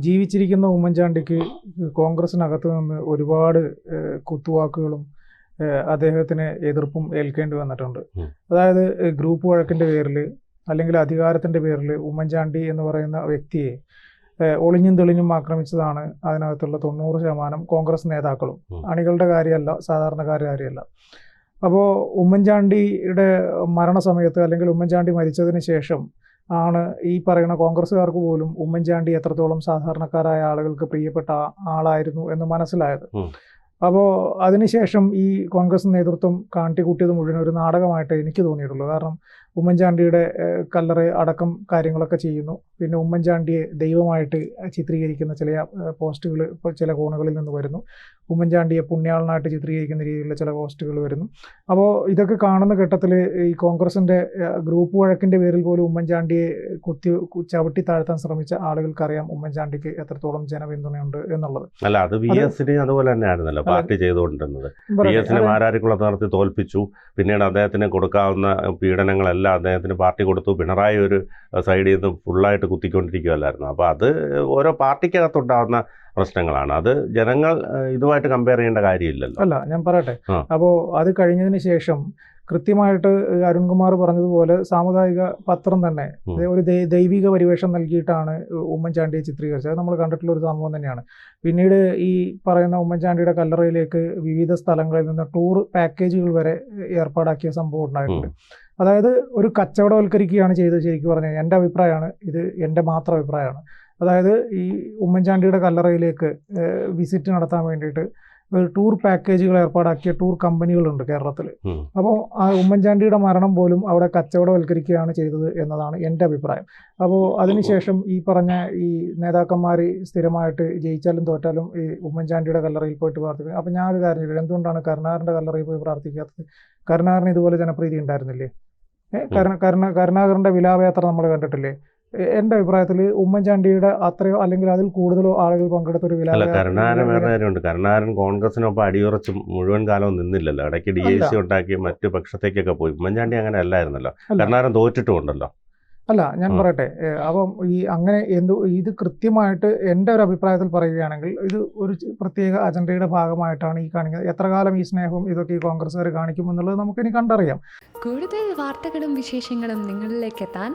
ജീവിച്ചിരിക്കുന്ന ഉമ്മൻചാണ്ടിക്ക് കോൺഗ്രസിനകത്ത് നിന്ന് ഒരുപാട് കുത്തുവാക്കുകളും അദ്ദേഹത്തിന് എതിർപ്പും ഏൽക്കേണ്ടി വന്നിട്ടുണ്ട്. അതായത് ഗ്രൂപ്പ് വഴക്കിന്റെ പേരിൽ അല്ലെങ്കിൽ അധികാരത്തിന്റെ പേരിൽ ഉമ്മൻചാണ്ടി എന്ന് പറയുന്ന വ്യക്തിയെ ഒളിഞ്ഞും തെളിഞ്ഞും ആക്രമിച്ചതാണ് അതിനകത്തുള്ള തൊണ്ണൂറ് ശതമാനം കോൺഗ്രസ് നേതാക്കളും. അണികളുടെ കാര്യമല്ല സാധാരണക്കാരുടെ കാര്യമല്ല. അപ്പോൾ ഉമ്മൻചാണ്ടിയുടെ മരണസമയത്ത് അല്ലെങ്കിൽ ഉമ്മൻചാണ്ടി മരിച്ചതിന് ശേഷം ആണ് ഈ പറയുന്ന കോൺഗ്രസ്സുകാർക്ക് പോലും ഉമ്മൻചാണ്ടി എത്രത്തോളം സാധാരണക്കാരായ ആളുകൾക്ക് പ്രിയപ്പെട്ട ആളായിരുന്നു എന്ന് മനസ്സിലായത്. അപ്പോൾ അതിനുശേഷം ഈ കോൺഗ്രസ് നേതൃത്വം കാട്ടിക്കൂട്ടിയത് മുഴുവൻ ഒരു നാടകമായിട്ട് എനിക്ക് തോന്നിയിട്ടുള്ളൂ. കാരണം ഉമ്മൻചാണ്ടിയുടെ കല്ലറ അടക്കം കാര്യങ്ങളൊക്കെ ചെയ്യുന്നു. പിന്നെ ഉമ്മൻചാണ്ടിയെ ദൈവമായിട്ട് ചിത്രീകരിക്കുന്ന ചില പോസ്റ്റുകൾ ഇപ്പോൾ ചില കോണുകളിൽ നിന്ന് വരുന്നു. ഉമ്മൻചാണ്ടിയെ പുണ്യാളനായിട്ട് ചിത്രീകരിക്കുന്ന രീതിയിലുള്ള ചില പോസ്റ്റുകൾ വരുന്നു. അപ്പോൾ ഇതൊക്കെ കാണുന്ന ഘട്ടത്തിൽ ഈ കോൺഗ്രസിന്റെ ഗ്രൂപ്പ് വഴക്കിന്റെ പേരിൽ പോലും ഉമ്മൻചാണ്ടിയെ കുത്തി ചവിട്ടി താഴ്ത്താൻ ശ്രമിച്ച ആളുകൾക്കറിയാം ഉമ്മൻചാണ്ടിക്ക് എത്രത്തോളം ജനപിന്തുണയുണ്ട് എന്നുള്ളത്. അല്ല അത് വി എസിനെ അതുപോലെ തന്നെയായിരുന്നല്ലോ. പാർട്ടി ചെയ്തുകൊണ്ടിരുന്നത്. വി എസിനെ മാരാരിക്കുളത്ത് നടത്തി തോൽപ്പിച്ചു. പിന്നീട് അദ്ദേഹത്തിന് കൊടുക്കാവുന്ന പീഡനങ്ങളെല്ലാം അദ്ദേഹത്തിന് പാർട്ടി കൊടുത്തു. പിണറായി ഒരു സൈഡിൽ നിന്ന് ഫുള്ളായിട്ട് കുത്തിക്കൊണ്ടിരിക്കുകയല്ലായിരുന്നു. അപ്പോൾ അത് ഓരോ പാർട്ടിക്കകത്തുണ്ടാകുന്ന പ്രശ്നങ്ങളാണ്. അത് ജനങ്ങൾ ഇതുമായിട്ട് കമ്പയർ ചെയ്യേണ്ട കാര്യമില്ലല്ലോ. അല്ല ഞാൻ പറയട്ടെ. അപ്പോ അപ്പോൾ അത് കഴിഞ്ഞതിന് ശേഷം കൃത്യമായിട്ട് അരുൺകുമാർ പറഞ്ഞതുപോലെ സാമുദായിക പത്രം തന്നെ ഒരു ദൈവിക പരിവേഷം നൽകിയിട്ടാണ് ഉമ്മൻചാണ്ടിയെ ചിത്രീകരിച്ചത്. അത് നമ്മൾ കണ്ടിട്ടുള്ള ഒരു സംഭവം തന്നെയാണ്. പിന്നീട് ഈ പറയുന്ന ഉമ്മൻചാണ്ടിയുടെ കല്ലറയിലേക്ക് വിവിധ സ്ഥലങ്ങളിൽ നിന്ന് ടൂർ പാക്കേജുകൾ വരെ ഏർപ്പാടാക്കിയ സംഭവം ഉണ്ടായിട്ടുണ്ട്. അതായത് ഒരു കച്ചവടവൽക്കരിക്കുകയാണ് ചെയ്തത് ശരിക്കും പറഞ്ഞാൽ. എന്റെ അഭിപ്രായമാണ് ഇത് എന്റെ മാത്രം അഭിപ്രായമാണ്. അതായത് ഈ ഉമ്മൻചാണ്ടിയുടെ കല്ലറയിലേക്ക് വിസിറ്റ് നടത്താൻ വേണ്ടിയിട്ട് ഒരു ടൂർ പാക്കേജുകൾ ഏർപ്പാടാക്കിയ ടൂർ കമ്പനികളുണ്ട് കേരളത്തിൽ അപ്പോൾ ആ ഉമ്മൻചാണ്ടിയുടെ മരണം പോലും അവിടെ കച്ചവടവൽക്കരിക്കുകയാണ് ചെയ്തത് എന്നതാണ് എന്റെ അഭിപ്രായം. അപ്പോൾ അതിനുശേഷം ഈ പറഞ്ഞ ഈ നേതാക്കന്മാർ സ്ഥിരമായിട്ട് ജയിച്ചാലും തോറ്റാലും ഈ ഉമ്മൻചാണ്ടിയുടെ കല്ലറയിൽ പോയിട്ട് പ്രാർത്ഥിക്കും. അപ്പോൾ ഞാനൊരു കാര്യം എന്തുകൊണ്ടാണ് കരുണാകരന്റെ കല്ലറയിൽ പോയി പ്രാർത്ഥിക്കാത്തത്? കരുണാകരന് ഇതുപോലെ ജനപ്രീതി ഉണ്ടായിരുന്നില്ലേ? കരുണ കരുണ കരുണാകരന്റെ വിലാപയാത്ര നമ്മൾ കണ്ടിട്ടില്ലേ? എന്റെ അഭിപ്രായത്തിൽ ഉമ്മൻചാണ്ടിയുടെ അത്രയോ അല്ലെങ്കിൽ അതിൽ കൂടുതലോ ആളുകൾ പങ്കെടുത്ത ഒരു അല്ല വിലാപ കരുണാകരൻ വേറെ കാര്യമുണ്ട്. കരുണാകരൻ കോൺഗ്രസിനൊപ്പം അടിയുറച്ച് മുഴുവൻ കാലവും നിന്നില്ലല്ലോ. ഇടയ്ക്ക് ഡി ഐ സി ഉണ്ടാക്കി മറ്റു പക്ഷത്തേക്കൊക്കെ പോയി. ഉമ്മൻചാണ്ടി അങ്ങനെ അല്ലായിരുന്നല്ലോ. കരുണാരൻ കരുണാകരൻ തോറ്റിട്ടുമുണ്ടല്ലോ. അല്ല ഞാൻ പറയട്ടെ. അപ്പം ഈ അങ്ങനെ എന്തോ ഇത് കൃത്യമായിട്ട് എന്റെ ഒരു അഭിപ്രായത്തിൽ പറയുകയാണെങ്കിൽ ഇത് ഒരു പ്രത്യേക അജണ്ടയുടെ ഭാഗമായിട്ടാണ് ഈ കാണിക്കുന്നത്. എത്ര കാലം ഈ സ്നേഹവും ഇതൊക്കെ ഈ കോൺഗ്രസ്സുകാർ കാണിക്കുമെന്നുള്ളത് നമുക്കിനി കണ്ടറിയാം. കൂടുതൽ വാർത്തകളും വിശേഷങ്ങളും നിങ്ങളിലേക്ക് എത്താൻ